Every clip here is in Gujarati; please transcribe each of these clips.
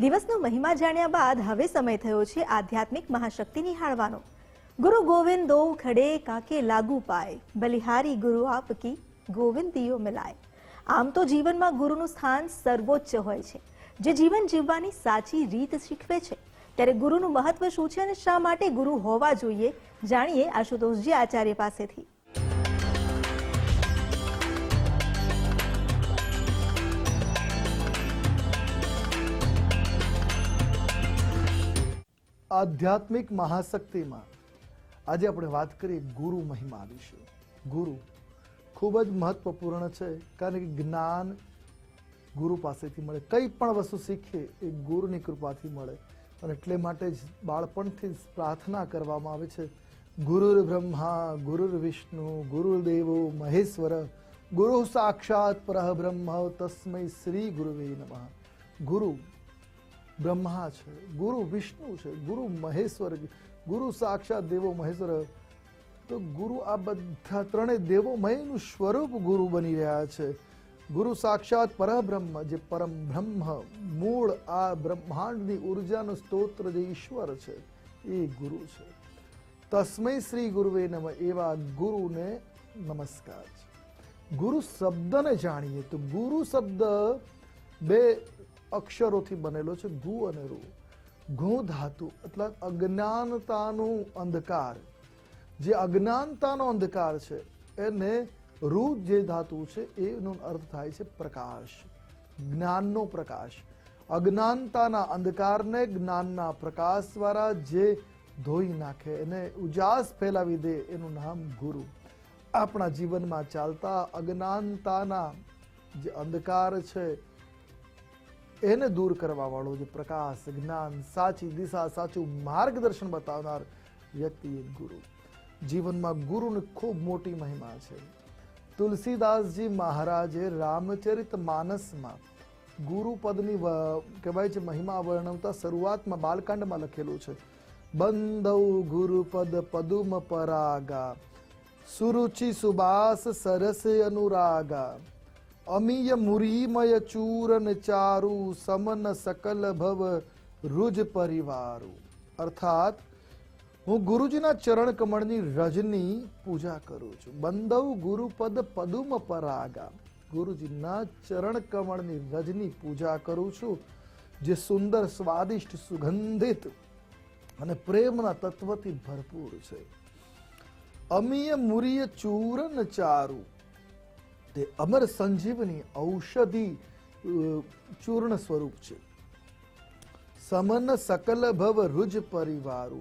દિવસનો મહિમા જાણ્યા બાદ હવે સમય થયો છે આધ્યાત્મિક મહાશક્તિ નિહાળવાનો. ગુરુ ગોવિંદો ખડે કાકે લાગુ પાય. બલિહારી ગુરુ આપકી ગોવિંદીઓ મિલાય. આમ તો જીવનમાં ગુરુનું સ્થાન સર્વોચ્ચ હોય છે. જે જીવન જીવવાની સાચી રીત શીખવે છે. ત્યારે ગુરુનું મહત્વ શું છે અને શા માટે ગુરુ હોવા જોઈએ, જાણીએ આશુતોષજી આચાર્ય પાસેથી. આધ્યાત્મિક મહાશક્તિમાં આજે આપણે વાત કરીએ ગુરુ મહિમા વિશે. ગુરુ ખૂબ જ મહત્વપૂર્ણ છે, કારણ કે જ્ઞાન ગુરુ પાસેથી મળે. કંઈ પણ વસ્તુ શીખીએ એ ગુરુની કૃપાથી મળે. અને એટલે માટે જ બાળપણથી જ પ્રાર્થના કરવામાં આવે છે. ગુરુર બ્રહ્મા, ગુરુર વિષ્ણુ, ગુરુદેવો, મહેશ્વર, ગુરુ સાક્ષાત પરબ્રહ્મ તસ્મૈ શ્રી ગુરુવે નમઃ. ગુરુ બ્રહ્મા છે, ગુરુ વિષ્ણુ છે, ગુરુ મહેશ્વર, ગુરુ સાક્ષાત દેવો મહેશ્વર. તો ગુરુ આ બધા ત્રણેય દેવોમયનું સ્વરૂપ ગુરુ બની રહ્યા છે. ગુરુ સાક્ષાત પરબ્રહ્મ, જે પરમ બ્રહ્મ, મૂળ, આ બ્રહ્માંડની ઉર્જાનો સ્તોત્ર જે ઈશ્વર છે, એ ગુરુ છે. તસ્મૈ શ્રી ગુરુવે નમ, એવા ગુરુને નમસ્કાર છે. ગુરુ શબ્દને જાણીએ તો ગુરુ શબ્દ બે અક્ષરોથી બનેલો છે ગુ અને રૂ. ઘુ ધાતુ, એટલે અજ્ઞાનતાનું અંધકાર. જે અજ્ઞાનતાનો અંધકાર છે, એને રૂ જે ધાતુ છે, એનો અર્થ થાય છે પ્રકાશ. જ્ઞાનનો પ્રકાશ. અજ્ઞાનતાના અંધકારને જ્ઞાનના પ્રકાશ દ્વારા જે ધોઈ નાખે, એને ઉજાસ ફેલાવી દે, એનું નામ ગુરુ. આપણા જીવનમાં ચાલતા અજ્ઞાનતાના જે અંધકાર છે એને દૂર કરવા વાળો જે પ્રકાશ, જ્ઞાન, સાચી દિશા, સાચું માર્ગદર્શન બતાવનાર વ્યક્તિ એ ગુરુ. જીવનમાં ગુરુની ખૂબ મોટી મહિમા છે. તુલસીદાસજી મહારાજે રામચરિત માનસમાં ગુરુ પદની કહેવાય છે, મહિમા વર્ણવતા શરૂઆતમાં બાલકાંડમાં લખેલું છે. બંધૌ ગુરુપદ પદુમ પરાગા, સુરુચિ સુબાસ સરસ અનુરાગા અમીય મુરીમય ચૂરન ચારુ સમન સકલ ભવ રુજ પરિવારુ. અર્થાત, હું ગુરુજીના ચરણ કમળની રજની પૂજા કરું છું. બંદવ ગુરુપદ પદુમ પરાગા. ગુરુજીના ચરણ કમળની રજની પૂજા કરું છું, જે સુંદર સ્વાદિષ્ટ સુગંધિત અને પ્રેમના તત્વથી ભરપૂર છે. અમીય મુરીય ચૂરન ચારુ તે અમર સંજીવની ઔષધિ ચૂર્ણ સ્વરૂપ છે. સમન સકલ ભવ રુજ પરિવારો,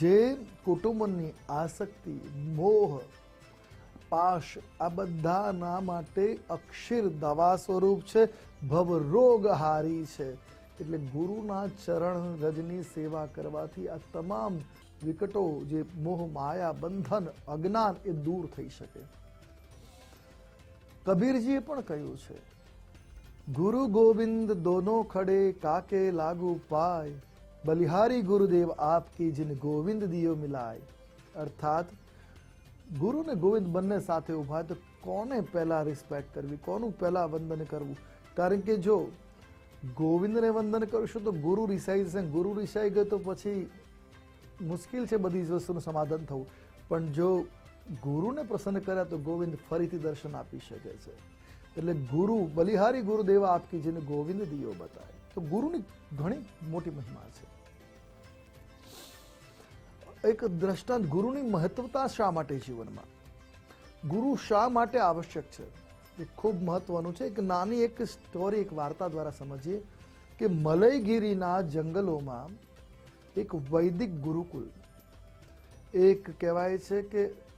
જે કુટુંબની આસક્તિ, મોહ, પાશ, આ બધાના માટે અક્ષીર દવા સ્વરૂપ છે. ભવ રોગહારી છે. એટલે ગુરુના ચરણ રજની સેવા કરવાથી આ તમામ વિકટો, જે મોહ, માયા, બંધન, અજ્ઞાન એ દૂર થઈ શકે. કબીરજીએ પણ કહ્યું છે, ગુરુ ગોવિંદ દોનો ખડે કાકે લાગુ પાય. બલિહારી ગુરુદેવ આપકી જીન ગોવિંદ દિયો મિલાય. અર્થાત, ગુરુ ને ગોવિંદ બંને સાથે ઊભા તો કોને પહેલા રિસ્પેક્ટ કરવી, કોનું પહેલા વંદન કરવું? કારણ કે જો ગોવિંદને વંદન કરશો તો ગુરુ રિસાઈ જશે, ગુરુ રિસાઈ ગયો તો પછી મુશ્કેલ છે બધી જ વસ્તુનું સમાધાન થવું. પણ જો ગુરુને પ્રસન્ન કર્યા તો ગોવિંદ ફરીથી દર્શન આપી શકે છે. એટલે ગુરુ, બલિહારી ગુરુદેવા આપકી જેને ગોવિંદ દિયો બતાય. તો ગુરુની ઘણી મોટી મહિમા છે. એક દ્રષ્ટાંત ગુરુની મહત્વતા શા માટે જીવનમાં? ગુરુ શા માટે આવશ્યક છે? એ ખૂબ મહત્વનું છે એક નાની એક સ્ટોરી, એક વાર્તા દ્વારા સમજીએ કે મલયગીરીના જંગલોમાં એક વૈદિક ગુરુકુલ, એક કહેવાય છે કે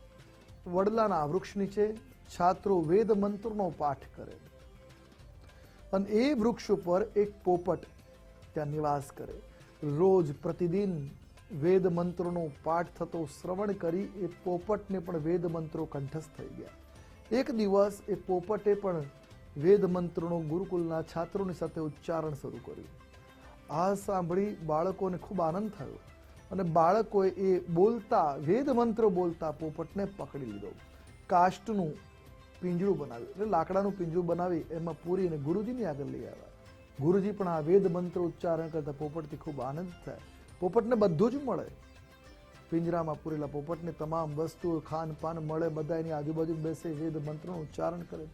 વડલાના વૃક્ષ નીચે છાત્રો વેદ મંત્રનો પાઠ કરે. અને એ વૃક્ષ ઉપર એક પોપટ ત્યાં નિવાસ કરે. રોજ પ્રતિદિન વેદ મંત્રોનો પાઠ થતો શ્રવણ કરી એ પોપટને પણ વેદ મંત્રો કંઠસ્થ થઈ ગયા. એક દિવસ એ પોપટે પણ વેદ મંત્રોનો ગુરુકુલના છાત્રોની સાથે ઉચ્ચારણ શરૂ કર્યું. આ સાંભળી બાળકોને ખૂબ આનંદ થયો. અને બાળકોએ એ બોલતા, વેદ મંત્ર બોલતા પોપટને પકડી લીધો. કાષ્ટનું પિંજરું બનાવ્યું. એટલે લાકડાનું પિંજરું બનાવી એમાં પૂરીને ગુરુજીની આગળ લઈ આવ્યા. ગુરુજી પણ આ વેદ મંત્ર ઉચ્ચારણ કરતા પોપટથી ખૂબ આનંદ થાય. પોપટને બધું જ મળે. પિંજરામાં પૂરેલા પોપટને તમામ વસ્તુઓ ખાન પાન મળે બધા એની આજુબાજુ બેસે, વેદ મંત્રનું ઉચ્ચારણ કરે.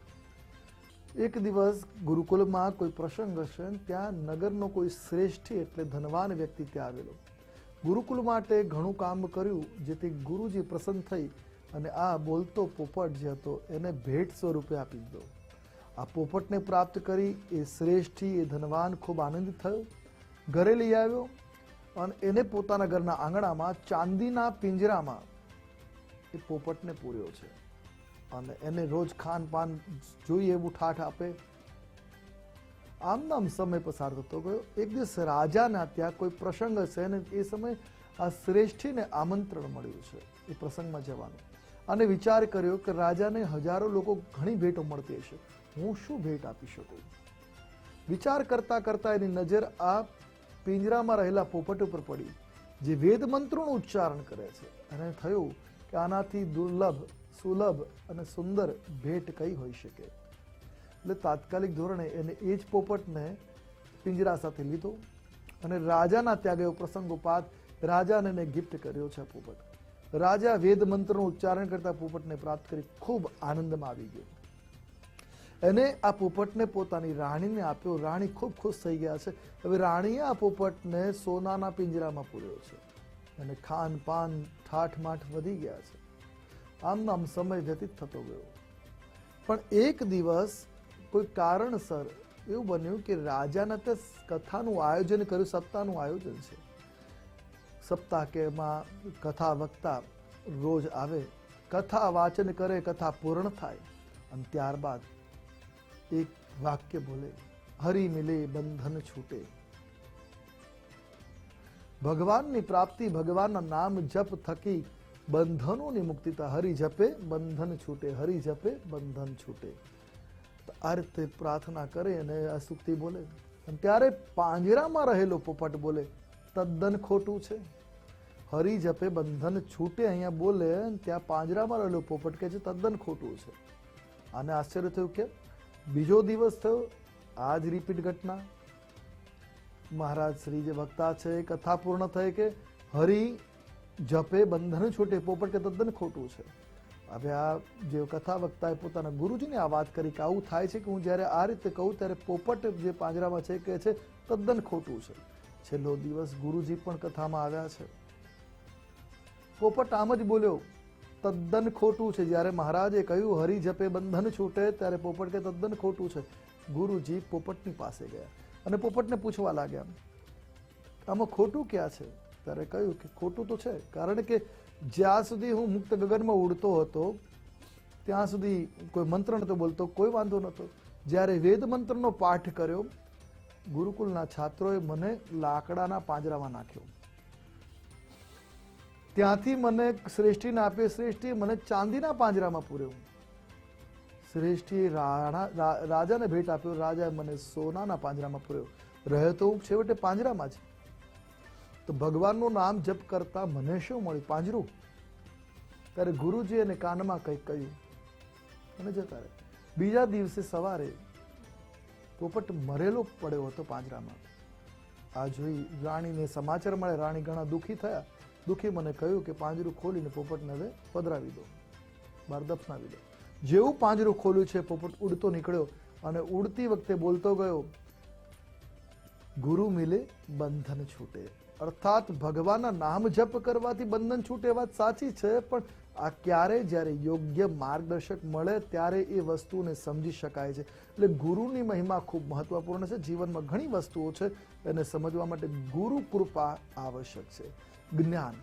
એક દિવસ ગુરુકુલમાં કોઈ પ્રસંગ હશે ત્યાં નગરનો કોઈ શ્રેષ્ઠી એટલે ધનવાન વ્યક્તિ ત્યાં આવેલો. ગુરુકુલ માટે ઘણું કામ કર્યું, જેથી ગુરુજી પ્રસન્ન થઈ અને આ બોલતો પોપટ જે હતો એને ભેટ સ્વરૂપે આપી દીધો. આ પોપટને પ્રાપ્ત કરી એ શ્રેષ્ઠી, એ ધનવાન ખૂબ આનંદિત થયો. ઘરે લઈ આવ્યો અને એને પોતાના ઘરના આંગણામાં, ચાંદીના પિંજરામાં એ પોપટને પૂર્યો છે. અને એને રોજ ખાન પાન જોઈએ એવું ઠાઠ આપે આમ નામ સમય પસાર થતો ગયો. એક દિવસ રાજાના ત્યાં કોઈ પ્રસંગ હશે અને એ સમય આ શ્રેષ્ઠીને આમંત્રણ મળ્યું છે એ પ્રસંગમાં જવાનું. અને વિચાર કર્યો કે રાજાને હજારો લોકો ઘણી ભેટો મળતી હશે. હું શું ભેટ આપી શકું? વિચાર કરતા કરતા એની નજર આ પિંજરામાં રહેલા પોપટ ઉપર પડી, જે વેદ મંત્રોનું ઉચ્ચારણ કરે છે. અને થયું કે આનાથી દુર્લભ, સુલભ અને સુંદર ભેટ કઈ હોઈ શકે? એટલે તાત્કાલિક ધોરણે એને એ જ પોપટને પિંજરા સાથે લીધો અને રાજાના ત્યાં ગયો પ્રસંગોપાત રાજાને એને ગિફ્ટ કર્યો છે પોપટ. રાજા વેદ મંત્રનું ઉચ્ચારણ કરતા પોપટને પ્રાપ્ત કરી ખૂબ આનંદમાં આવી ગયો. એને આ પોપટને પોતાની રાણીને આપ્યો. રાણી ખૂબ ખુશ થઈ ગયા છે. હવે રાણીએ આ પોપટને સોનાના પિંજરામાં પૂર્યો છે. અને ખાન પાન ઠાઠ માઠ વધી ગયા છે. આમ આમ સમય વ્યતીત થતો ગયો. પણ એક દિવસ કોઈ કારણસર એવું બન્યું કે રાજાના તે કથાનું આયોજન કર્યું, સપ્તાહનું આયોજન છે. સપ્તાહ કે એમાં કથા વક્તા રોજ આવે, કથા વાચન કરે, કથા પૂર્ણ થાય, અને ત્યારબાદ એક વાક્ય બોલે, હરી મિલે બંધન છૂટે. ભગવાનની પ્રાપ્તિ, ભગવાનના નામ જપ થકી બંધનોની મુક્તિતા હરિ જપે, બંધન છૂટે. હરિ જપે, બંધન છૂટે. આ રીતે પ્રાર્થના કરે અને આ સુક્તિ બોલે. ત્યારે પાંજરામાં રહેલો પોપટ બોલે, તદ્દન ખોટું છે. હરી જપે, બંધન છૂટે, અહીંયા બોલે, અને ત્યાં પાંજરામાં રહેલો પોપટ કહે છે, તદ્દન ખોટું છે. આને આશ્ચર્ય થયું કે બીજો દિવસ થયો આ જ રિપીટ ઘટના. મહારાજ શ્રી જે વક્તા છે, એ કથા પૂર્ણ થઈ કે હરિ જપે, બંધન છૂટે, પોપટ કે તદ્દન ખોટું છે. હવે આ જે કથા વક્તાએ પોતાના ગુરુજીને આ વાત કરી કે આવું થાય છે કે હું જ્યારે આ રીતે કહું ત્યારે પોપટ જે પાંજરામાં છે કે છે, તદ્દન ખોટું છે. છેલ્લો દિવસ ગુરુજી પણ કથામાં આવ્યા છે. પોપટ આમ જ બોલ્યો, તદ્દન ખોટું છે. જ્યારે મહારાજે કહ્યું, હરિ જપે બંધન છૂટે, ત્યારે પોપટ કે તદ્દન ખોટું છે. ગુરુજી પોપટની પાસે ગયા અને પોપટને પૂછવા લાગ્યા, આમાં ખોટું ક્યાં છે? ત્યારે કહ્યું કે, ખોટું તો છે, કારણ કે જ્યાં સુધી હું મુક્ત ગગનમાં ઉડતો હતો, ત્યાં સુધી કોઈ મંત્ર નતો બોલતો, કોઈ વાંધો નતો જ્યારે વેદ મંત્રનો પાઠ કર્યો ગુરુકુલના છાત્રોએ મને લાકડાના પાંજરામાં નાખ્યો. ત્યાંથી મને શ્રેષ્ઠીને આપ્યો શ્રેષ્ઠીએ મને ચાંદીના પાંજરામાં પૂર્યો. શ્રેષ્ઠીએ રાણા રાજાને ભેટ આપ્યો, રાજાએ મને સોનાના પાંજરામાં પૂર્યો. રહ્યો તો હું છેવટે પાંજરામાં જ. તો ભગવાનનું નામ જપ કરતા મને શું મળ્યું? પાંજરું. ત્યારે ગુરુજી એને કાનમાં કંઈક કહ્યું. અને જતા રહે. બીજા દિવસે સવારે પોપટ મરેલો પડ્યો હતો પાંજરામાં. આ જોઈ રાણીને સમાચાર મળે રાણી ઘણા દુઃખી થયા. દુઃખી મને કહ્યું કે પાંજરું ખોલીને પોપટને હવે પધરાવી દો. બહાર દફનાવી દો. જેવું પાંજરું ખોલ્યું છે, પોપટ ઉડતો નીકળ્યો અને ઉડતી વખતે બોલતો ગયો, ગુરુ મિલે બંધન છૂટે. અર્થાત ભગવાનના નામ જપ કરવાથી બંધન છૂટે વાત સાચી છે, પણ આ ક્યારે જ્યારે યોગ્ય માર્ગદર્શક મળે ત્યારે એ વસ્તુને સમજી શકાય છે. એટલે ગુરુની મહિમા ખૂબ મહત્વપૂર્ણ છે. જીવનમાં ઘણી વસ્તુઓ છે, એને સમજવા માટે ગુરુ કૃપા આવશ્યક છે. જ્ઞાન.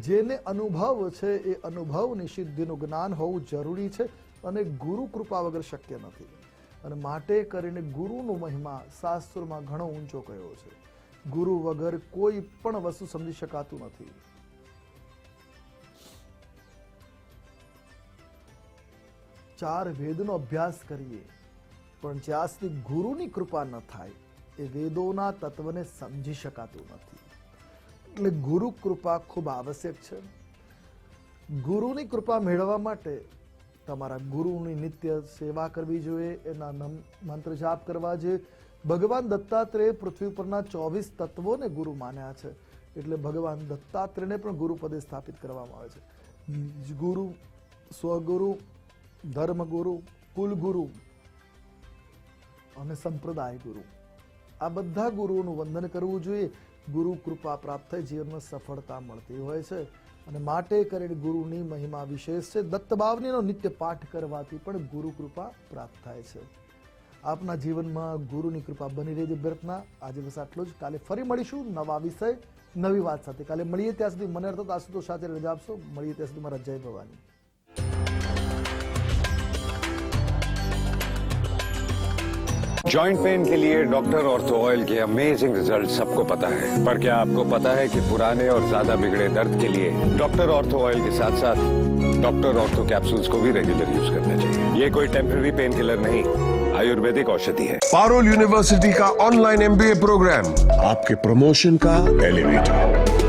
જેને અનુભવ છે, એ અનુભવની સિદ્ધિનું જ્ઞાન હોવું જરૂરી છે અને ગુરુ કૃપા વગર શક્ય નથી. અને માટે કરીને ગુરુનો મહિમા શાસ્ત્રોમાં ઘણો ઊંચો કયો છે. ગુરુ વગર કોઈ પણ વસ્તુ સમજી શકાતું નથી. ચાર વેદનો અભ્યાસ કરીએ, પણ જ્યાં સુધી ગુરુની કૃપા ન થાય, એ વેદોના તત્વને સમજી શકાતું નથી. એટલે ગુરુ કૃપા ખૂબ આવશ્યક છે. ગુરુની કૃપા મેળવવા માટે તમારા ગુરુની નિત્ય સેવા કરવી જોઈએ, એના મંત્ર જાપ કરવા જોઈએ ભગવાન દત્તાત્રેય પૃથ્વી પરના ચોવીસ તત્વોને ગુરુ માન્યા છે. એટલે ભગવાન દત્તાત્રેયને પણ ગુરુ સ્થાપિત કરવામાં આવે છે. ગુરુ, સ્વગુરુ, ધર્મગુરુ, કુલગુરુ અને સંપ્રદાય ગુરુ. આ બધા ગુરુઓનું વંદન કરવું જોઈએ. ગુરુ કૃપા પ્રાપ્ત થઈ જીવનમાં સફળતા મળતી હોય છે. અને માટે કરીને ગુરુની મહિમા વિશેષ છે. દત્તભાવનીનો નિત્ય પાઠ કરવાથી પણ ગુરુ કૃપા પ્રાપ્ત થાય છે. આપના જીવનમાં ગુરુની કૃપા બની રહેજે પ્રાર્થના આજે બસ આટલું જ કાલે ફરી મળીશું નવા વિષય નવી વાત સાથે કાલે મળીએ ત્યાં સુધી મને અર્થાત આશુતોષ સાથે રજા આપશો મળીએ ત્યાં સુધી મારા જય ભવાની जॉइंट पेन के लिए डॉक्टर ऑर्थो ऑयल के अमेजिंग रिजल्ट सबको पता है पर क्या आपको पता है कि पुराने और ज्यादा बिगड़े दर्द के लिए डॉक्टर ऑर्थो ऑयल के साथ साथ डॉक्टर ऑर्थो कैप्सूल्स को भी रेगुलर यूज करना चाहिए ये कोई टेम्पररी पेन किलर नहीं आयुर्वेदिक औषधि है पारोल यूनिवर्सिटी का ऑनलाइन एमबीए प्रोग्राम आपके प्रमोशन का एलिवेटर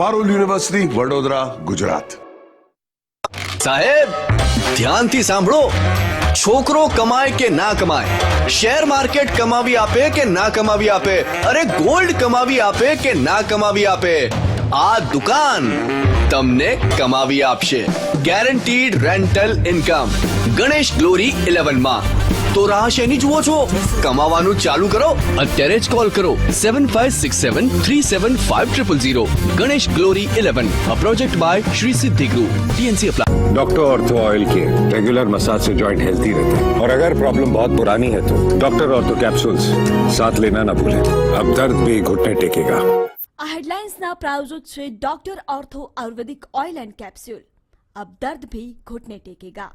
પારોલ યુનિવર્સિટી વડોદરા ગુજરાત સાહેબ ધ્યાનથી સાંભળો છોકરો કમાય કે ના કમાય શેર માર્કેટ કમાવી આપે કે ના કમાવી આપે અરે ગોલ્ડ કમાવી આપે કે ના કમાવી આપે આ દુકાન તમને કમાવી આપશે guaranteed rental income Ganesh Glory ઇલેવનમાં તો રાહ શેની જુઓ છો? કમાવાનું ચાલુ કરો અત્યારે જ કોલ કરો. Seven five six seven three seven five triple zero Ganesh glory eleven a project by Shri Siddhi group TNC apply doctor ortho oil કે રેગ્યુલર મસાજ से जॉइंट हेल्थी रहते हैं। और अगर प्रॉब्लम बहुत पुरानी है तो डॉक्टर ऑर्थो कैप्सूल्स साथ लेना ना भूलें। अब दर्द भी घुटने टेकेगा। આ હેડલાઇન્સના પ્રાયોજક છે doctor ortho ayurvedic oil and capsule अब दर्द भी घुटने टेकेगा